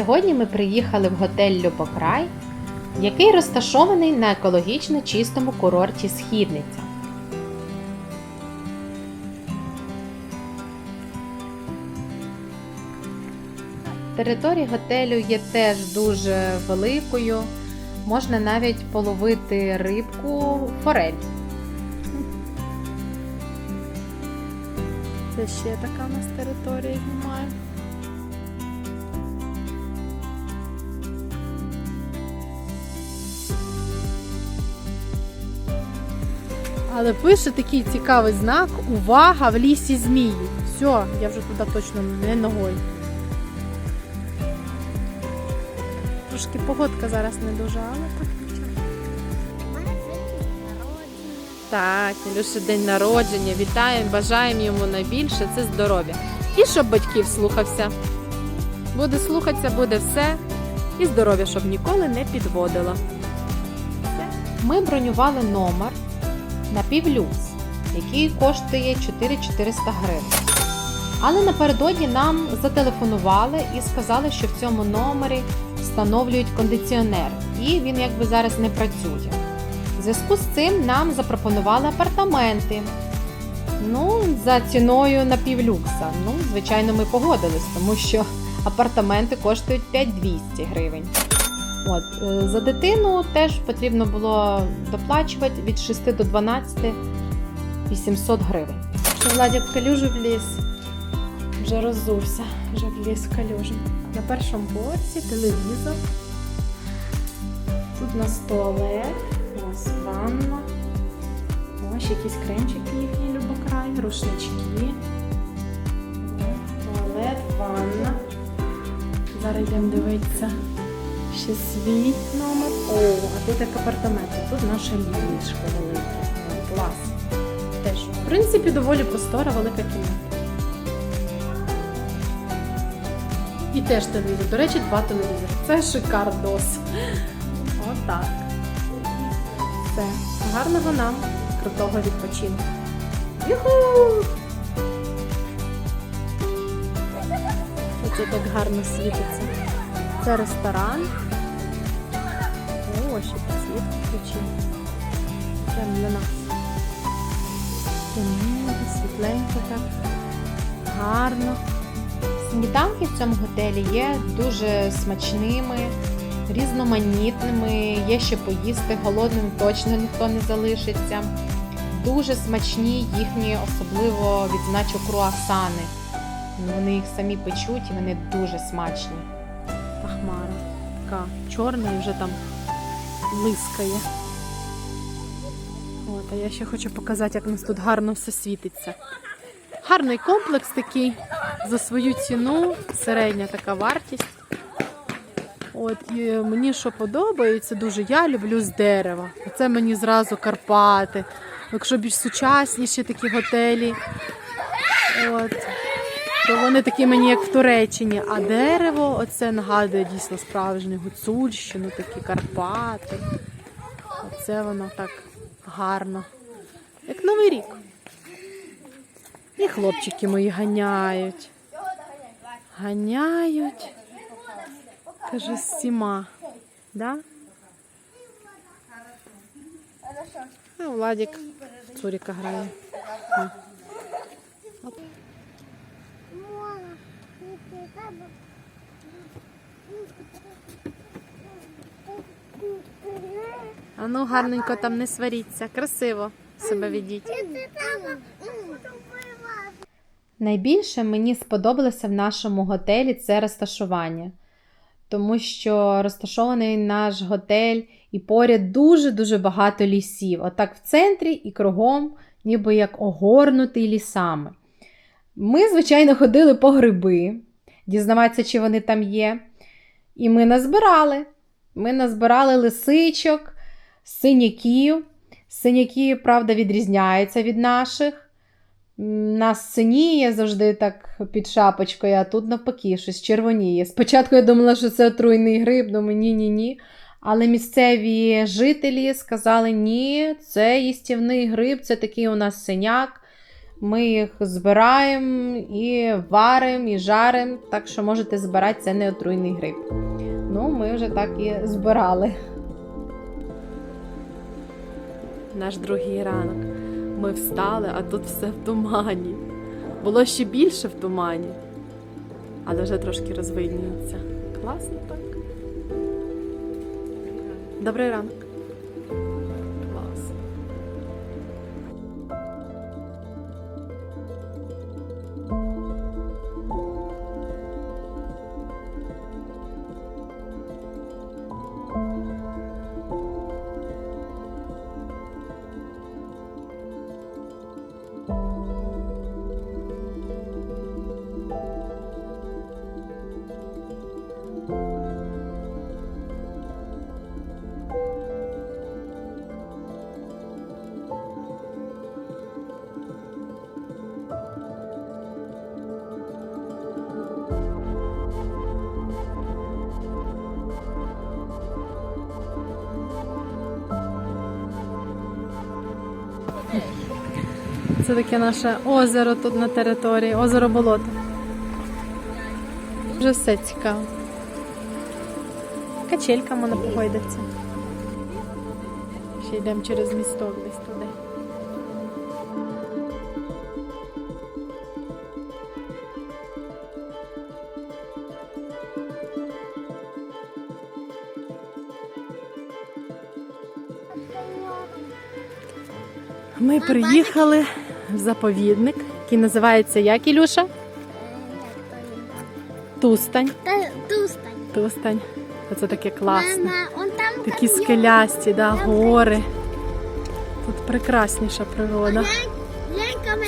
Сьогодні ми приїхали в готель Любокрай, який розташований на екологічно чистому курорті Східниця. Територія готелю є теж дуже великою. Можна навіть половити рибку форель. Це ще така у нас територія знімає. Але пише такий цікавий знак Увага в лісі змії. Все, я вже туди точно не ногою. Трошки погодка зараз не дуже, але так нічого. Так, Ілюші день народження. Вітаємо, бажаємо йому найбільше це здоров'я. І щоб батьків слухався. Буде слухатися, буде все. І здоров'я, щоб ніколи не підводило. Ми бронювали номер на півлюкс, який коштує 4400 гривень. Але напередодні нам зателефонували і сказали, що в цьому номері встановлюють кондиціонер, і він якби зараз не працює. В зв'язку з цим нам запропонували апартаменти. Ну, за ціною на півлюкса. Ну, звичайно, ми погодились, тому що апартаменти коштують 5200 гривень. От, е, за дитину теж потрібно було доплачувати від 6 до 12 800 гривень. Владик в калюжу вліз, вже роззувся, вже вліз в калюжу. На першому поверсі телевізор. Тут у нас туалет, ось ванна. Ось якісь кремчики їхні любокрай, рушнички. Туалет, ванна. Зараз йдемо дивитися ще свій номер. О, а тут як апартаменти. Тут наше ліжко велике. Клас. Теж, в принципі, доволі простора, велика кімната. І теж телевізор. До речі, два телевізори. Це шикардос. Отак. Все. Гарного нам крутого відпочинку. Юху! Оце так гарно світиться. Це ресторан. О, ще підсвіт включив. Прямо для нас. Темно, світленько так. Гарно. Сніданки в цьому готелі є дуже смачними, різноманітними. Є ще поїсти, голодним точно ніхто не залишиться. Дуже смачні їхні, особливо відзначу круасани. Вони їх самі печуть і вони дуже смачні. Хмара така чорна і вже там лискає. От, а я ще хочу показати, як у нас тут гарно все світиться. Гарний комплекс такий за свою ціну, середня така вартість. От і мені що подобається дуже, я люблю з дерева. Це мені зразу Карпати. Якщо більш сучасніші такі готелі, от, то вони такі мені, як в Туреччині. А дерево оце нагадує дійсно справжню гуцульщину, такі Карпати. Оце воно так гарно. Як Новий рік. І хлопчики мої ганяють. Ганяють. Кажу, з всіма. Да? А Владик в Цуріка грає. А ну гарненько там не сваріться. Красиво себе ведіть. Найбільше мені сподобалося в нашому готелі це розташування, тому що розташований наш готель і поряд дуже-дуже багато лісів. Отак в центрі і кругом, ніби як огорнутий лісами. Ми, звичайно, ходили по гриби, дізнаватися, чи вони там є. І ми назбирали. Ми назбирали лисичок, синяків. Синяки, правда, відрізняються від наших. Нас синіє завжди так під шапочкою, а тут навпаки щось червоніє. Спочатку я думала, що це отруйний гриб, думаю, ні-ні-ні. Але місцеві жителі сказали, ні, це їстівний гриб, це такий у нас синяк. Ми їх збираємо і варимо, і жаримо, так що можете збирати це не отруйний гриб. Ну, ми вже так і збирали. Наш другий ранок. Ми встали, а тут все в тумані. Було ще більше в тумані, але вже трошки розвиднюється. Класно так. Добрий ранок. Це таке наше озеро тут на території, озеро болото. Вже все цікаво. Качелька можна погойдатися. Ще йдемо через місток десь туди. Ми приїхали заповідник, який називається як Ілюша? Тустань. Тустань. Тустань. Оце таке класне. Такі скелясті, да, гори. Тут прекрасніша природа.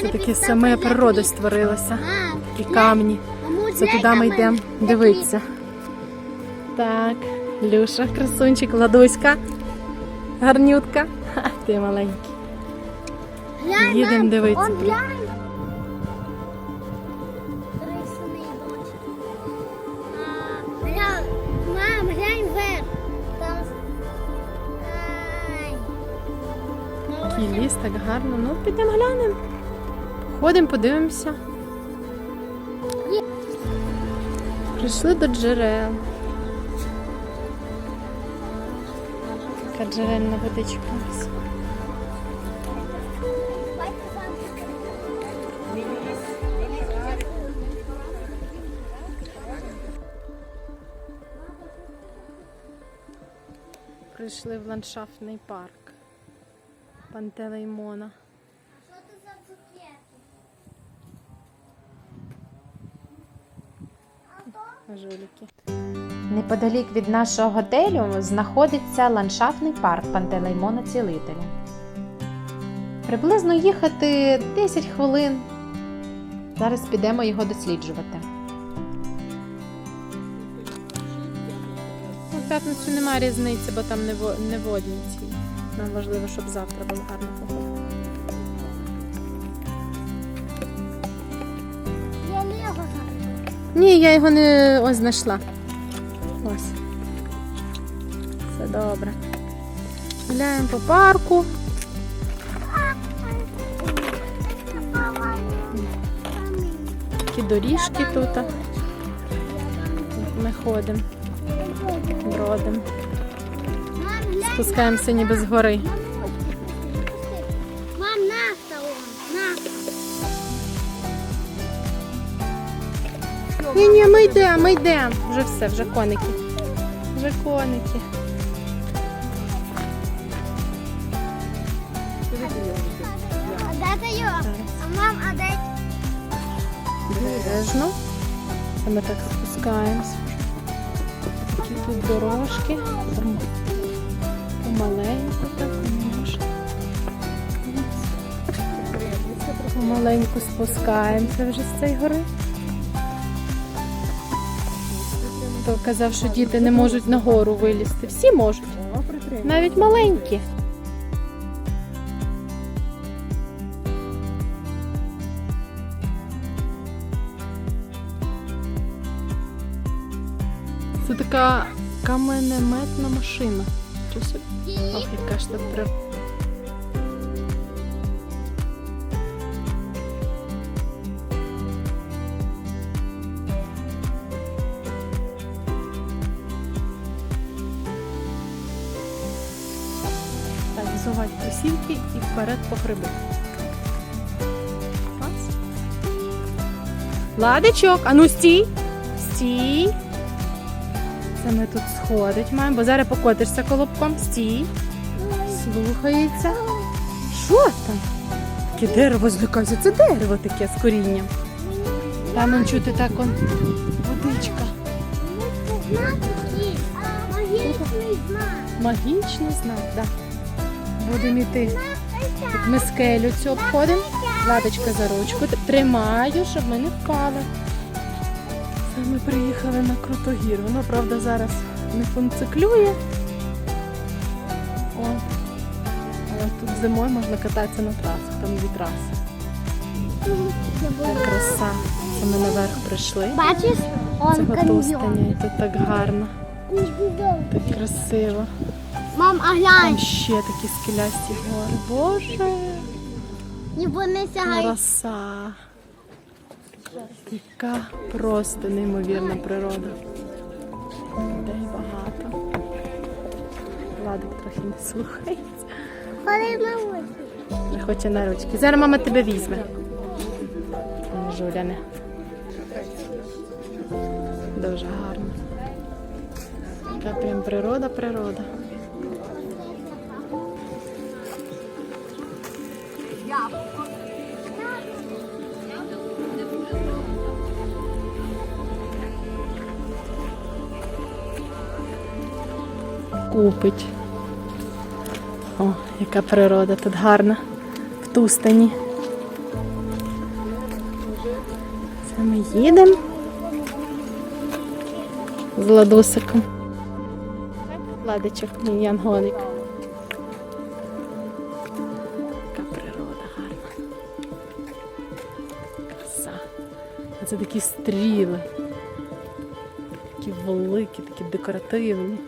Це таке саме природа створилася. Такі камні. Це туди ми йдемо дивитися. Так, Люша, красунчик, Ладуська, гарнютка. Ти маленький. Їдемо дивитися. Мам, глянь вверх. Такий ліс, так гарно. Ну, підемо глянемо. Ходимо, подивимося. Прийшли до джерел. Така джерельна водичка Прийшли в ландшафтний парк Пантелеймона. Що це за цукерки? Жуліки. Неподалік від нашого готелю знаходиться ландшафтний парк Пантелеймона Цілителя. Приблизно їхати 10 хвилин. Зараз підемо його досліджувати. П'ятницю немає різниці, бо там не, во- не водні ці. Нам важливо, щоб завтра була гарна погода. Я зараз. Ні, я його не ось знайшла. Ось. Все добре. Гуляємо по парку. Такі доріжки тут. Ми ходимо, бродимо. Спускаємося ніби з гори. Мам, нафта он, нафта. Ні, ні, ми йдемо, ми йдемо. Вже все, вже коники. Вже коники. А де ти його? А мам, а де? Бережно. Ми так спускаємось. Такі тут дорожки. Помаленьку так можна. Помаленьку спускаємося вже з цієї гори. Хто казав, що діти не можуть на гору вилізти. Всі можуть. Навіть маленькі. Київська каменеметна машина. Ох, яка ж там природа. І вперед по гриби. Ладичок, а ну стій! Стій! Це ми тут сходить маємо, бо зараз покотишся колобком. Стій. Слухається. Що там? Таке дерево злякався. Це дерево таке з корінням. Там он чути так он водичка. Магічний. Магічний знак, так. Да. Будемо йти. Тут ми скелю цю обходимо. Ладочка за ручку. Тримаю, щоб ми не впали. Це ми приїхали на Крутогір. Воно, правда, зараз не функціклює. О. Але тут зимою можна кататися на трасах, там дві траси. Краса. Це ми наверх прийшли. Бачиш? Це Он і тут так гарно, так красиво. Мам, а Там ще такі скелясті гори. Боже, І вони сягають. краса. Яка просто неймовірна природа. Людей багато. Владик трохи не слухається. Ходи на. Не хоче на ручки. Зараз мама тебе візьме. Жуляне. Дуже гарно. Така прям природа, природа. Купить. О, яка природа тут гарна в Тустані. Це ми їдемо з ладусиком. Ладичок, мій янгоник. Яка природа гарна. Краса. А це такі стріли. Такі великі, такі декоративні.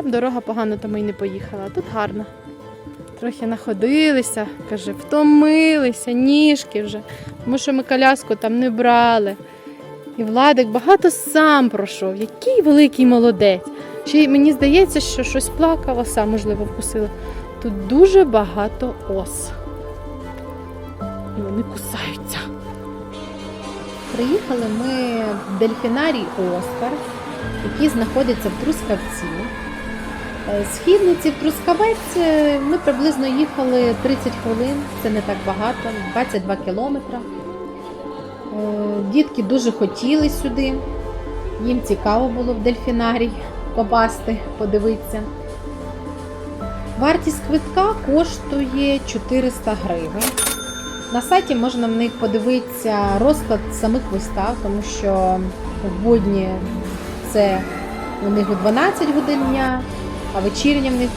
Там дорога погано, то ми й не поїхали, а тут гарно. Трохи находилися, каже, втомилися, ніжки вже, тому що ми коляску там не брали. І Владик багато сам пройшов. Який великий молодець. Ще й мені здається, що щось плакав, оса, можливо, вкусила. Тут дуже багато ос. І вони кусаються. Приїхали ми в дельфінарій Оскар, який знаходиться в Трускавці. Е, З в Трускавець е, ми приблизно їхали 30 хвилин, це не так багато, 22 кілометри. Е, Дітки дуже хотіли сюди. Їм цікаво було в дельфінарій попасти, подивитися. Вартість квитка коштує 400 гривень. На сайті можна в них подивитися розклад самих вистав, тому що в будні це у них у 12 годин дня, а вечірня в них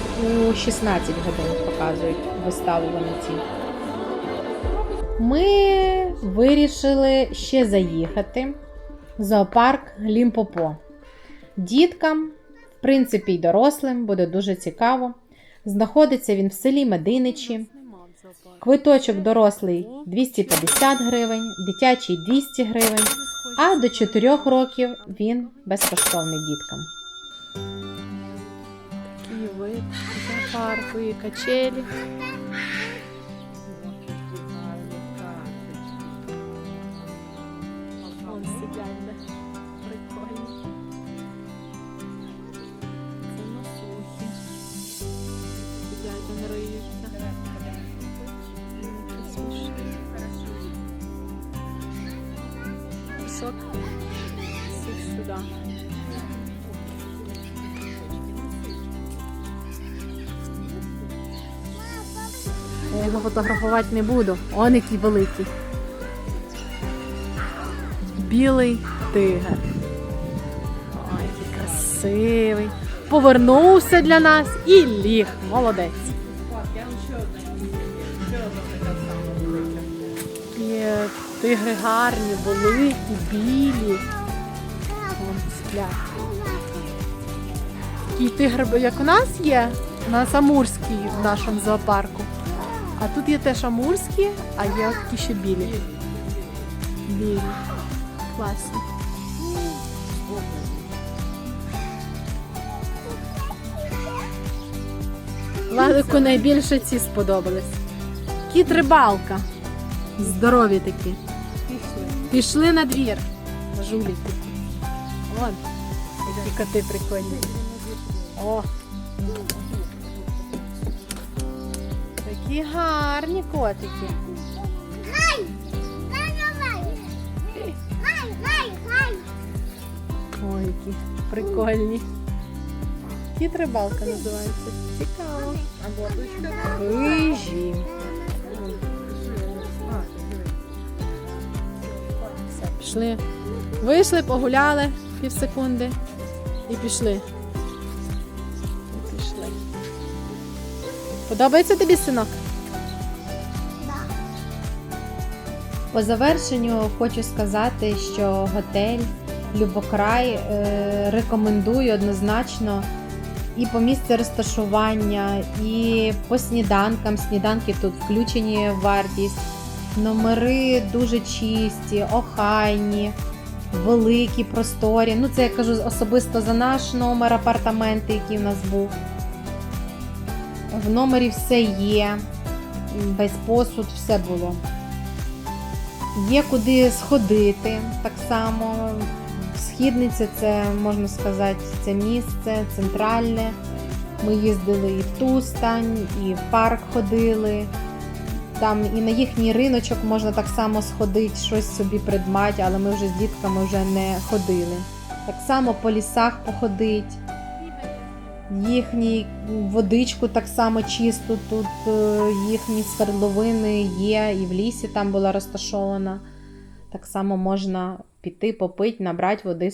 у 16 годин показують виставу вони ці. Ми вирішили ще заїхати в зоопарк Лімпопо. Діткам, в принципі, й дорослим буде дуже цікаво. Знаходиться він в селі Мединичі. Квиточок дорослий 250 гривень, дитячий 200 гривень, а до 4 років він безкоштовний діткам. Зоопарку і качелі. Я його фотографувати не буду. Он який великий. Білий тигр. Ой, який красивий. Повернувся для нас і ліг. Молодець. Тигри гарні, великі, білі. Такий тигр, як у нас є, у нас амурський в нашому зоопарку. А тут є теж амурські, а є такі ще білі. Білі. Класні. Валику найбільше ці сподобались. Кіт рибалка. Здорові такі. Пішли на двір. Жуліки. Вон. Які коти прикольні. О. Такі гарні котики. Хай! Хай, хай, хай! Ой, які прикольні. Кіт рибалка називається. Цікаво. Рижі. Все, пішли. Вийшли, погуляли пів секунди і пішли. І пішли. Подобається тобі синок? По завершенню хочу сказати, що готель Любокрай е, рекомендую однозначно і по місцю розташування, і по сніданкам. Сніданки тут включені в вартість. Номери дуже чисті, охайні, великі, просторі. Ну, це я кажу особисто за наш номер апартаменти, який в нас був. В номері все є, весь посуд, все було. Є куди сходити так само. Східниця це, можна сказати, це місце центральне. Ми їздили і в Тустань, і в парк ходили. Там і на їхній риночок можна так само сходити, щось собі придбати, але ми вже з дітками вже не ходили. Так само по лісах походить. Їхній водичку так само чисту. Тут е, їхні свердловини є, і в лісі там була розташована. Так само можна піти, попити, набрати води